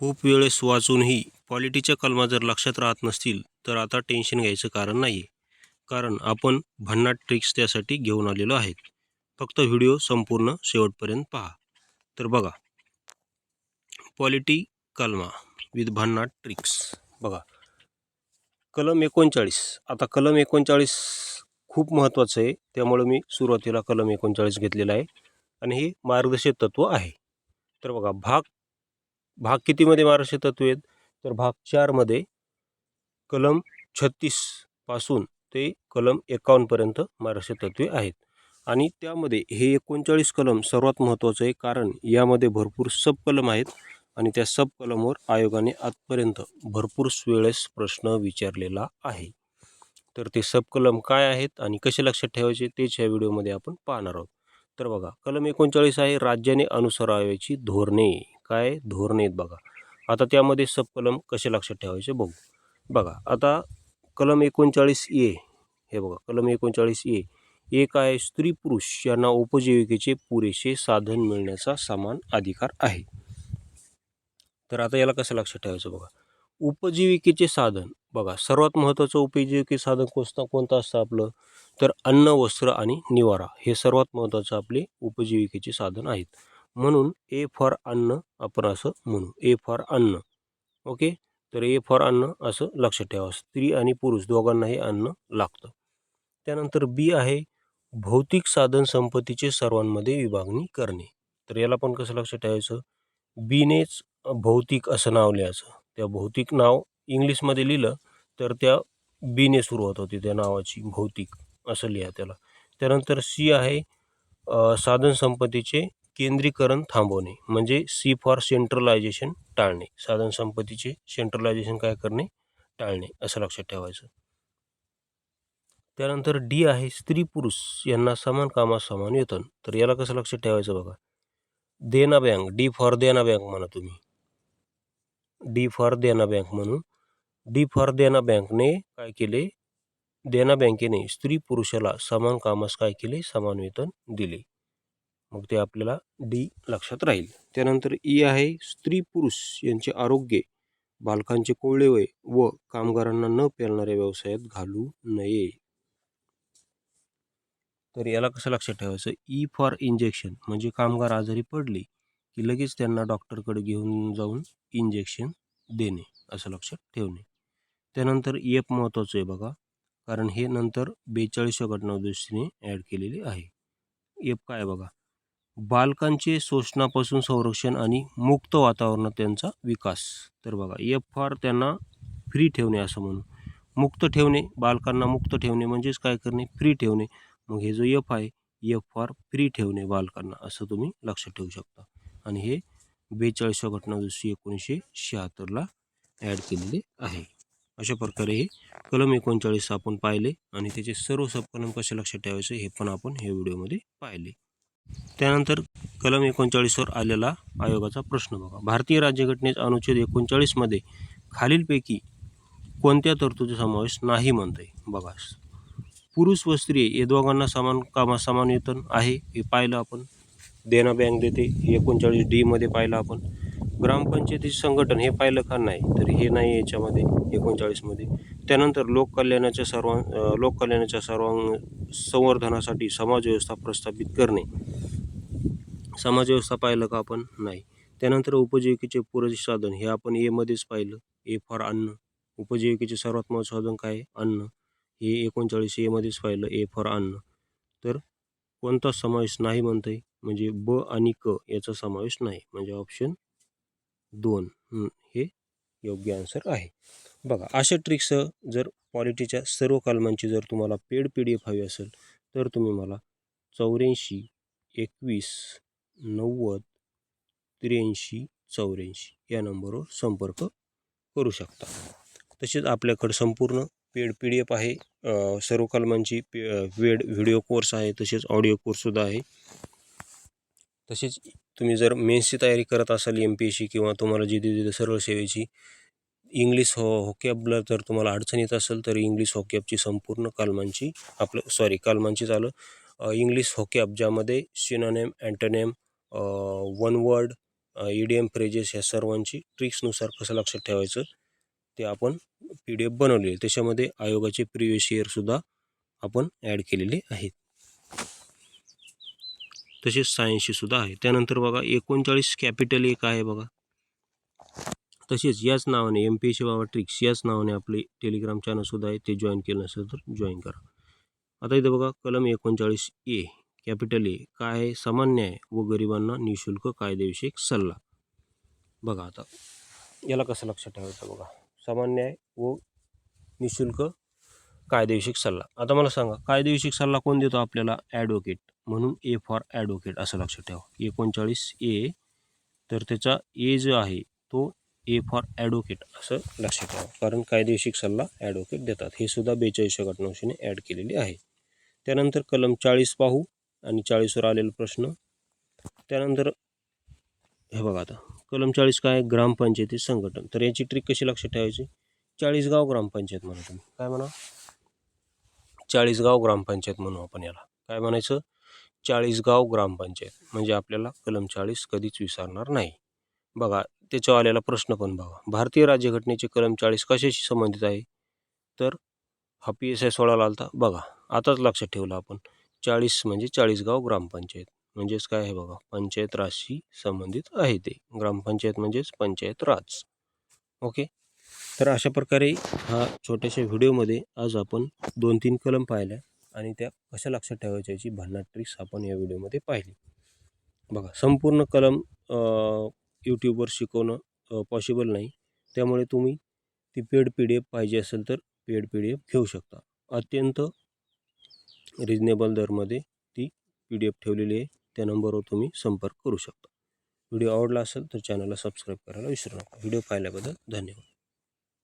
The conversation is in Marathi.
खूप वेळेस वाचूनही क्वालिटीच्या कलमा जर लक्षात राहत नसतील तर आता टेन्शन घ्यायचं कारण नाही आहे कारण आपण भन्नाट ट्रिक्स त्यासाठी घेऊन आलेलो आहेत. फक्त व्हिडिओ संपूर्ण शेवटपर्यंत पहा. तर बघा. क्वालिटी कलमा विथ भन्नाट ट्रिक्स बघा. कलम एकोणचाळीस. आता कलम एकोणचाळीस खूप महत्त्वाचं आहे. त्यामुळं मी सुरुवातीला कलम एकोणचाळीस घेतलेला आहे. आणि हे मार्गदर्शक तत्त्व आहे. तर बघा भाग भाग कितीमध्ये महाराष्ट्र तत्व आहेत? तर भाग चारमध्ये कलम छत्तीसपासून ते कलम एकावन्नपर्यंत महाराष्ट्र तत्त्वे आहेत. आणि त्यामध्ये हे एकोणचाळीस कलम सर्वात महत्त्वाचं आहे कारण यामध्ये भरपूर सब कलम आहेत आणि त्या सब कलमवर आयोगाने आजपर्यंत भरपूर वेळेस प्रश्न विचारलेला आहे. तर ते सब कलम काय आहेत आणि कसे लक्षात ठेवायचे तेच ह्या व्हिडिओमध्ये आपण पाहणार आहोत. तर बघा कलम एकोणचाळीस आहे राज्याने अनुसरावयाची धोरणे. काय धोरण आहेत बघा. आता त्यामध्ये सब कलम कसे लक्षात ठेवायचे बघू. बघा आता कलम एकोणचाळीस ए हे बघा कलम एकोणचाळीस ए एक आहे स्त्री पुरुष यांना उपजीविकेचे पुरेसे साधन मिळण्याचा समान अधिकार आहे. तर आता याला कसं लक्षात ठेवायचं बघा. उपजीविकेचे साधन बघा सर्वात महत्त्वाचं उपजीविके साधन कोणतं कोणतं असतं आपलं? तर अन्न वस्त्र आणि निवारा हे सर्वात महत्त्वाचं आपले उपजीविकेचे साधन आहेत. म्हणून ए फॉर अन्न आपण असं म्हणू. ए फॉर अन्न. ओके तर ए फॉर अन्न असं लक्षात ठेवा. स्त्री आणि पुरुष दोघांनाही अन्न लागतं. त्यानंतर बी आहे भौतिक साधन संपत्तीचे सर्वांमध्ये विभागणी करणे. तर याला पण कसं लक्षात ठेवायचं? बीनेच भौतिक असं नाव लिहायचं. त्या भौतिक नाव इंग्लिशमध्ये लिहिलं तर त्या बीने सुरुवात होती. त्या नावाची भौतिक असं लिहा त्याला. त्यानंतर सी आहे साधन संपत्तीचे केंद्रीकरण थांबवणे म्हणजे सी फॉर सेंट्रलायझेशन टाळणे साधन संपत्तीचे सेंट्रलायझेशन काय करणे टाळणे असं लक्षात ठेवायचं. त्यानंतर डी आहे स्त्री पुरुष यांना समान कामास समान वेतन. तर याला कसं लक्षात ठेवायचं बघा? Dena bank D for Dena bank म्हणा तुम्ही. डी फॉर देना बँक म्हणून डी फॉर देना बँकने काय केले? देना बँकेने स्त्री पुरुषाला समान कामास काय केले? समान वेतन दिले. मग ते आपल्याला डी लक्षात राहील. त्यानंतर ई आहे स्त्री पुरुष यांचे आरोग्य. बालकांचे कोवळे वय व कामगारांना न पेलणाऱ्या व्यवसायात घालू नये. तर याला कसं लक्षात ठेवायचं? ई फॉर इंजेक्शन म्हणजे कामगार आजारी पडले की लगेच त्यांना डॉक्टरकडे घेऊन जाऊन इंजेक्शन देणे असं लक्षात ठेवणे. त्यानंतर एफ महत्त्वाचं आहे बघा कारण हे नंतर बेचाळीसव्या घटनादृष्टीने ॲड केलेले आहे. एफ काय बघा? बालकांचे शोषणापासून संरक्षण आणि मुक्त वातावरणात त्यांचा विकास. तर बघा एफ फार त्यांना फ्री ठेवणे असं म्हणू. मुक्त ठेवणे बालकांना मुक्त ठेवणे म्हणजेच काय करणे? फ्री ठेवणे. मग हे जो एफ आहे एफ फार फ्री ठेवणे बालकांना असं तुम्ही लक्षात ठेवू शकता. आणि हे बेचाळीसव्या घटनादुरुस्ती एकोणीसशे शहात्तरला ॲड केलेले आहे. अशा प्रकारे हे कलम एकोणचाळीस आपण पाहिले आणि त्याचे सर्व सबकलम कसे लक्षात ठेवायचे हे पण आपण हे व्हिडिओमध्ये पाहिले. त्यानंतर कलम एकोणचाळीसवर आलेला आयोगाचा प्रश्न बघा. भारतीय राज्यघटनेचा अनुच्छेद एकोणचाळीसमध्ये खालीलपैकी कोणत्या तरतुदीचा समावेश नाही म्हणते बघा. पुरुष व स्त्री हे दोघांना समान कामा समान वेतन आहे. हे पाहिलं आपण. देना बँक देते. एकोणचाळीस डीमध्ये पाहिलं आपण. ग्रामपंचायतीचे संघटन हे पाहिलं का नाही? तर हे नाही याच्यामध्ये एकोणचाळीसमध्ये त्यानंतर लोककल्याणाच्या सर्वां लोककल्याणाच्या सर्वां संवर्धनासाठी समाजव्यवस्था प्रस्थापित करणे. समाज व्यवस्था पाहिलं का आपण? नाही. त्यानंतर उपजीविकेचे पुरज साधन. हे आपण एमध्येच पाहिलं. ए फॉर अन्न. उपजीविकेचे सर्वात महत्त्वाचं साधन काय अन्न. हे एकोणचाळीस एमध्येच पाहिलं. ए फॉर अन्न. तर कोणता समावेश नाही म्हणते म्हणजे ब आणि क याचा समावेश नाही. म्हणजे ऑप्शन दोन. हे. योग्य आन्सर आहे. बघा अशा ट्रिक्स जर पॉलिटीच्या सर्व कलमांची जर तुम्हाला पेड पी डी एफ हवी असेल तर तुम्ही मला चौऱ्याऐंशी एकवीस नव्वद त्र्याऐंशी चौऱ्याऐंशी या नंबरवर संपर्क करू शकता. तसेच आपल्याकडं संपूर्ण पेड पी डी एफ आहे सर्व कलमांची पे वेड व्हिडिओ कोर्स आहे तसेच ऑडिओ कोर्ससुद्धा आहे. तसेच तुम्ही जर मेन्सची तयारी करत असाल एम पी एस सी किंवा तुम्हाला जी दिली सरळ सेवेची इंग्लिश हो हॉकॅबला जर तुम्हाला अडचण येत असेल तर इंग्लिश हॉकॅबची संपूर्ण कलमांची आपलं सॉरी कलमांची चालू इंग्लिश हॉकॅब ज्यामध्ये synonym antonym one word idiom phrases ह्या सर्वांची ट्रिक्सनुसार कसं लक्षात ठेवायचं ते आपण पी डी एफ बनवले त्याच्यामध्ये आयोगाचे प्रिवियस इयरसुद्धा आपण ॲड केलेले आहेत. तसेच सायन्सचीसुद्धा आहे. त्यानंतर बघा एकोणचाळीस कॅपिटल एक आहे बघा. तसेच याच नावाने M P S Baba tricks याच नावाने आपले टेलिग्राम चॅनलसुद्धा आहे ते जॉईन केलं नसेल तर जॉईन करा. आता इथं बघा कलम एकोणचाळीस ए कॅपिटल ए. काय आहे समान न्याय व गरिबांना निशुल्क कायदेविषयक सल्ला? बघा आता. याला कसं लक्षात ठेवायचं बघा. समान न्याय व निशुल्क कायदेविषयक सल्ला. आता मला सांगा कायदेविषयक सल्ला कोण देतो आपल्याला? ॲडव्होकेट. म्हणून ए फॉर ॲडव्होकेट असं लक्षात ठेवा. एकोणचाळीस ए. तर त्याचा ए जो आहे तो ए फॉर ॲडव्होकेट असं लक्षात ठेवा. कारण कायदेविषयक सल्ला ॲडव्होकेट देतात. हे सुद्धा बेचाळीसशे घटनांशीने ॲड केलेले आहे. त्यानंतर कलम चाळीस पाहू. आणि चाळीसवर आलेला प्रश्न. त्यानंतर हे बघा आता. कलम चाळीस काय? आहे? ग्रामपंचायती संघटन. तर याची ट्रिक कशी लक्षात ठेवायची? चाळीसगाव ग्रामपंचायत म्हणा तुम्ही. काय म्हणा? चाळीसगाव ग्रामपंचायत म्हणू आपण याला. काय म्हणायचं? चाळीसगाव ग्रामपंचायत. म्हणजे आपल्याला कलम चाळीस कधीच विसरणार नाही. बघा त्याच्यावर आलेला प्रश्न पण बघा. भारतीय राज्यघटनेचे कलम चाळीस कशाशी संबंधित आहे? तर हा पी एस आय सोळाला आलता. बघा आताच लक्षात ठेवलं आपण. चाळीस म्हणजे चाळीसगाव ग्रामपंचायत म्हणजेच काय आहे बघा? पंचायत राजशी संबंधित आहे ते. ग्रामपंचायत म्हणजेच पंचायत राज. ओके? तर अशा प्रकारे हा छोट्याशा व्हिडिओमध्ये आज आपण दोन तीन कलम पाहिल्या आणि त्या कशा लक्षात ठेवायच्या याची भन्नाट ट्रिक्स आपण या व्हिडिओमध्ये पाहिली. बघा संपूर्ण कलम यूट्यूबवर शिकवणं पॉसिबल नाही. त्यामुळे तुम्ही ती पेड पी डी एफ पाहिजे असेल तर पेड पी डी एफ घेऊ शकता. अत्यंत रिजनेबल दरमध्ये ती पी डी एफ ठेवलेली आहे. त्या नंबरवर तुम्ही संपर्क करू शकता. व्हिडिओ आवडला असेल तर चॅनलला सबस्क्राईब करायला विसरू नका. व्हिडिओ पाहिल्याबद्दल धन्यवाद.